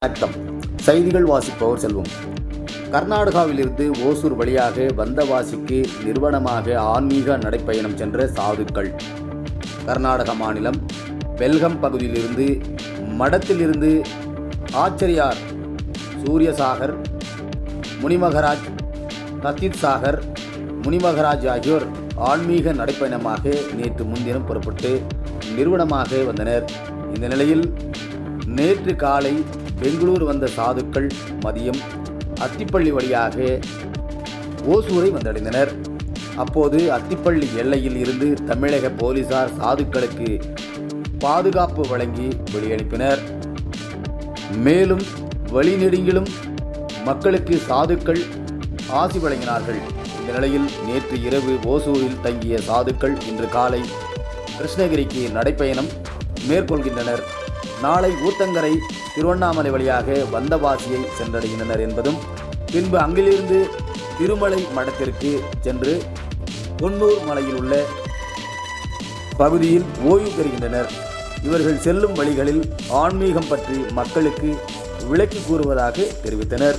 வணக்கம். செய்திகள் வாசிப்பவர் செல்வம். கர்நாடகாவிலிருந்து ஓசூர் வழியாக வந்தவாசிக்கு நிறுவனமாக ஆன்மீக நடைப்பயணம் சென்ற சாதுக்கள். கர்நாடக மாநிலம் பெல்கம் பகுதியிலிருந்து மடத்திலிருந்து ஆச்சரியார் சூரியசாகர் முனிமகராஜ் நத்தீத் சாகர் முனிமகராஜ் ஆகியோர் ஆன்மீக நடைப்பயணமாக நேற்று முன்தினம் புறப்பட்டு நிறுவனமாக வந்தனர். இந்த நிலையில் நேற்று காலை பெங்களூர் வந்த சாதுக்கள் மதியம் அத்திப்பள்ளி வழியாக ஓசூரை வந்தடைந்தனர். அப்போது அத்திப்பள்ளி எல்லையில் இருந்து தமிழக போலீசார் சாதுக்களுக்கு பாதுகாப்பு வழங்கி வெளியனுப்பினர். மேலும் வழிநெடுங்கிலும் மக்களுக்கு சாதுக்கள் ஆசி வழங்கினார்கள். இந்த நிலையில் நேற்று இரவு ஓசூரில் தங்கிய சாதுக்கள் இன்று காலை கிருஷ்ணகிரிக்கு நடைப்பயணம் மேற்கொள்கின்றனர். நாளை ஊத்தங்கரை திருவண்ணாமலை வழியாக வந்தவாசியை சென்றடைகின்றனர் என்பதும் பின்பு அங்கிலிருந்து திருமலை மடத்திற்கு சென்று தொன்னூர் மலையில் உள்ள பகுதியில் ஓய்வு பெறுகின்றனர். இவர்கள் செல்லும் வழிகளில் ஆன்மீகம் பற்றி மக்களுக்கு விளக்கி கூறுவதாக தெரிவித்தனர்.